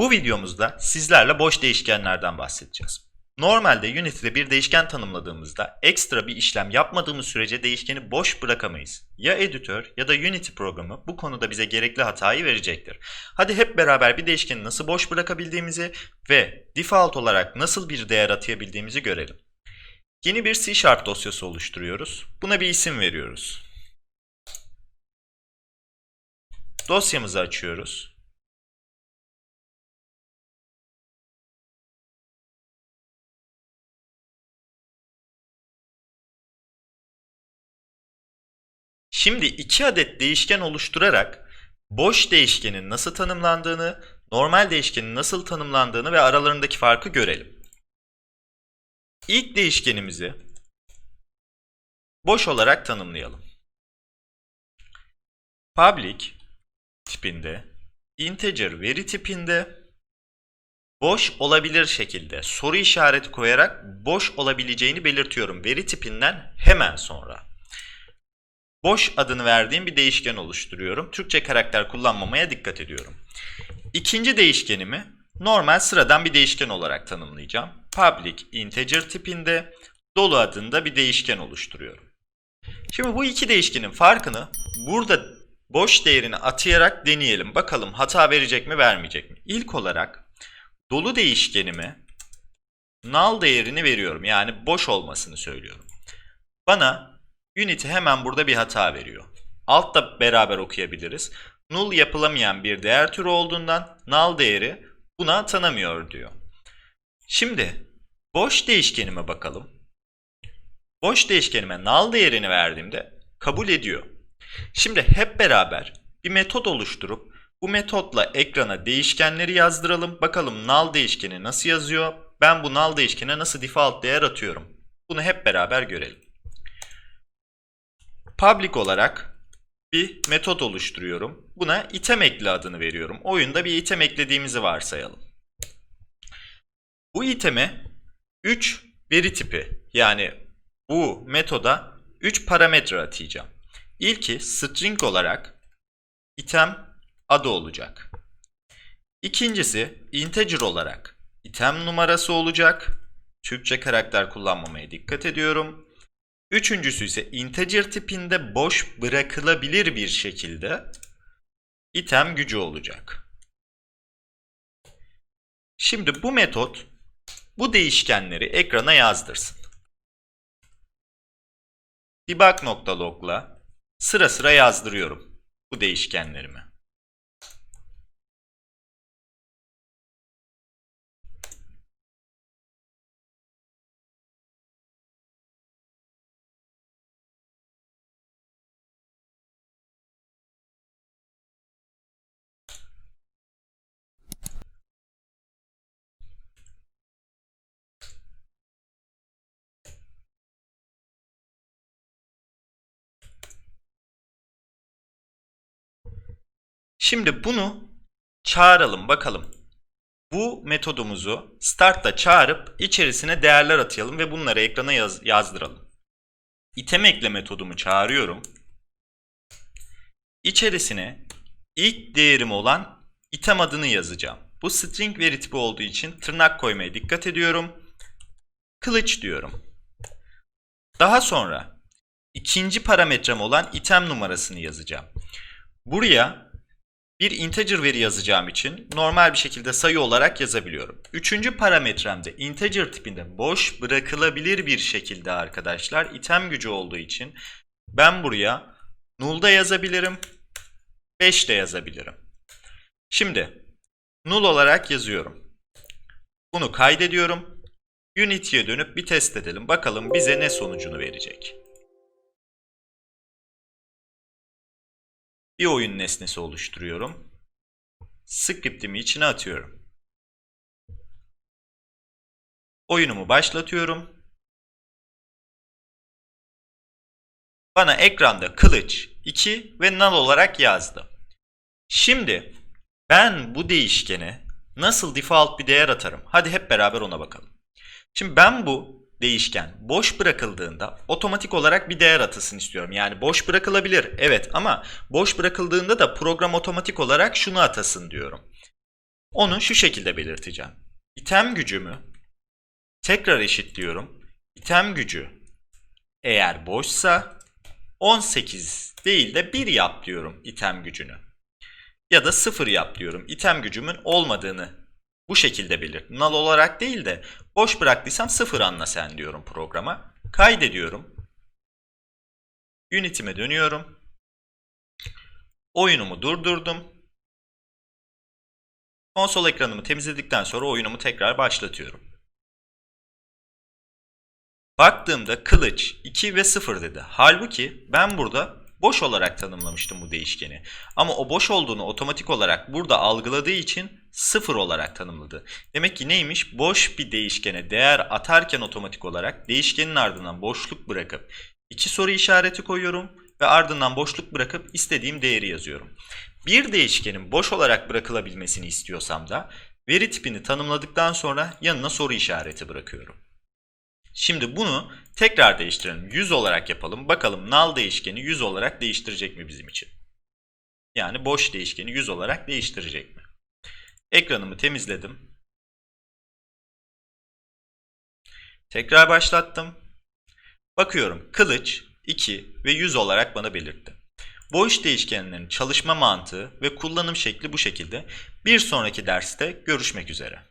Bu videomuzda sizlerle boş değişkenlerden bahsedeceğiz. Normalde Unity'de bir değişken tanımladığımızda ekstra bir işlem yapmadığımız sürece değişkeni boş bırakamayız. Ya editör ya da Unity programı bu konuda bize gerekli hatayı verecektir. Hadi hep beraber bir değişkeni nasıl boş bırakabildiğimizi ve default olarak nasıl bir değer atayabildiğimizi görelim. Yeni bir C Sharp dosyası oluşturuyoruz. Buna bir isim veriyoruz. Dosyamızı açıyoruz. Şimdi iki adet değişken oluşturarak boş değişkenin nasıl tanımlandığını, normal değişkenin nasıl tanımlandığını ve aralarındaki farkı görelim. İlk değişkenimizi boş olarak tanımlayalım. Public tipinde, integer veri tipinde, boş olabilir şekilde soru işareti koyarak boş olabileceğini belirtiyorum veri tipinden hemen sonra. Boş adını verdiğim bir değişken oluşturuyorum. Türkçe karakter kullanmamaya dikkat ediyorum. İkinci değişkenimi normal sıradan bir değişken olarak tanımlayacağım. Public integer tipinde dolu adında bir değişken oluşturuyorum. Şimdi bu iki değişkenin farkını burada boş değerini atayarak deneyelim. Bakalım hata verecek mi vermeyecek mi? İlk olarak dolu değişkenime null değerini veriyorum. Yani boş olmasını söylüyorum. Bana Unity hemen burada bir hata veriyor. Altta beraber okuyabiliriz. Null yapılamayan bir değer türü olduğundan null değeri buna atanamıyor diyor. Şimdi boş değişkenime bakalım. Boş değişkenime null değerini verdiğimde kabul ediyor. Şimdi hep beraber bir metot oluşturup bu metotla ekrana değişkenleri yazdıralım. Bakalım null değişkeni nasıl yazıyor? Ben bu null değişkene nasıl default değer atıyorum? Bunu hep beraber görelim. Public olarak bir metot oluşturuyorum. Buna item ekle adını veriyorum. Oyunda bir item eklediğimizi varsayalım. Bu iteme 3 veri tipi yani bu metoda 3 parametre atayacağım. İlki string olarak item adı olacak. İkincisi integer olarak item numarası olacak. Türkçe karakter kullanmamaya dikkat ediyorum. Üçüncüsü ise integer tipinde boş bırakılabilir bir şekilde item gücü olacak. Şimdi bu metot bu değişkenleri ekrana yazdırsın. Debug.log'la sıra sıra yazdırıyorum bu değişkenlerimi. Şimdi bunu çağıralım bakalım. Bu metodumuzu start'ta çağırıp içerisine değerler atayalım ve bunları ekrana yaz yazdıralım. İtem ekle metodumu çağırıyorum. İçerisine ilk değerim olan item adını yazacağım. Bu string veri tipi olduğu için tırnak koymaya dikkat ediyorum. Kılıç diyorum. Daha sonra ikinci parametrem olan item numarasını yazacağım. Buraya bir integer veri yazacağım için normal bir şekilde sayı olarak yazabiliyorum. Üçüncü parametremde integer tipinde boş bırakılabilir bir şekilde arkadaşlar item gücü olduğu için ben buraya null'da yazabilirim, 5 de yazabilirim. Şimdi null olarak yazıyorum. Bunu kaydediyorum. Unity'ye dönüp bir test edelim. Bakalım bize ne sonucunu verecek. Bir oyun nesnesi oluşturuyorum. Script'imi içine atıyorum. Oyunumu başlatıyorum. Bana ekranda kılıç 2 ve null olarak yazdı. Şimdi ben bu değişkene nasıl default bir değer atarım? Hadi hep beraber ona bakalım. Şimdi ben bu değişken boş bırakıldığında otomatik olarak bir değer atasın istiyorum. Yani boş bırakılabilir evet ama boş bırakıldığında da program otomatik olarak şunu atasın diyorum. Onu şu şekilde belirteceğim. İtem gücümü tekrar eşitliyorum. İtem gücü eğer boşsa 18 değil de 1 yap diyorum item gücünü. Ya da 0 yap diyorum. İtem gücümün olmadığını bu şekilde belirt. Null olarak değil de boş bıraktıysam 0 anla sen diyorum programa. Kaydediyorum. Unity'me dönüyorum. Oyunumu durdurdum. Konsol ekranımı temizledikten sonra oyunumu tekrar başlatıyorum. Baktığımda kılıç 2 ve 0 dedi. Halbuki ben burada boş olarak tanımlamıştım bu değişkeni. Ama o boş olduğunu otomatik olarak burada algıladığı için 0 olarak tanımladı. Demek ki neymiş? Boş bir değişkene değer atarken otomatik olarak değişkenin ardından boşluk bırakıp iki soru işareti koyuyorum ve ardından boşluk bırakıp istediğim değeri yazıyorum. Bir değişkenin boş olarak bırakılabilmesini istiyorsam da veri tipini tanımladıktan sonra yanına soru işareti bırakıyorum. Şimdi bunu tekrar değiştirelim. 100 olarak yapalım. Bakalım null değişkeni 100 olarak değiştirecek mi bizim için? Yani boş değişkeni 100 olarak değiştirecek mi? Ekranımı temizledim. Tekrar başlattım. Bakıyorum kılıç 2 ve 100 olarak bana belirtti. Boş değişkenlerin çalışma mantığı ve kullanım şekli bu şekilde. Bir sonraki derste görüşmek üzere.